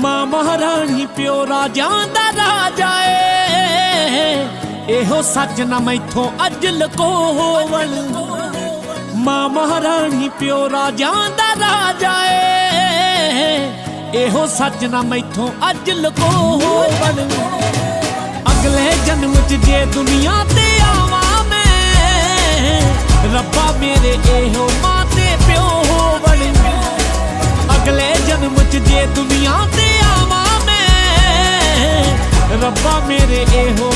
ਮਾਂ ਮਹਾਰਾਣੀ ਪਿਓ ਰਾਜਾਂ ਦਾ ਰਾਜਾ ਏ ਇਹੋ ਸੱਚ ਨਾ ਮੈਥੋਂ ਅੱਜ ਲਕੋਵਣ ਮਾਂ ਮਹਾਰਾਣੀ ਪਿਓ ਰਾਜਾਂ ਦਾ ਰਾਜਾ ਏ। ਇਹੋ ਸੱਚ ਨਾ ਮੈਥੋਂ ਅੱਜ ਲਕੋ ਬਣ। ਅਗਲੇ ਜਨਮ ਚ ਜੇ ਦੁਨੀਆ ਤੇ ਆਵਾਂ ਮੈਂ, ਰੱਬਾ ਮੇਰੇ ਇਹੋ ਮਾਂ ਤੇ ਪਿਓ ਬਣ। ਅਗਲੇ ਜਨਮ ਚ ਜੇ ਦੁਨੀਆ ਤੇ ਆਵਾਂ ਮੈਂ, ਰੱਬਾ ਮੇਰੇ ਇਹੋ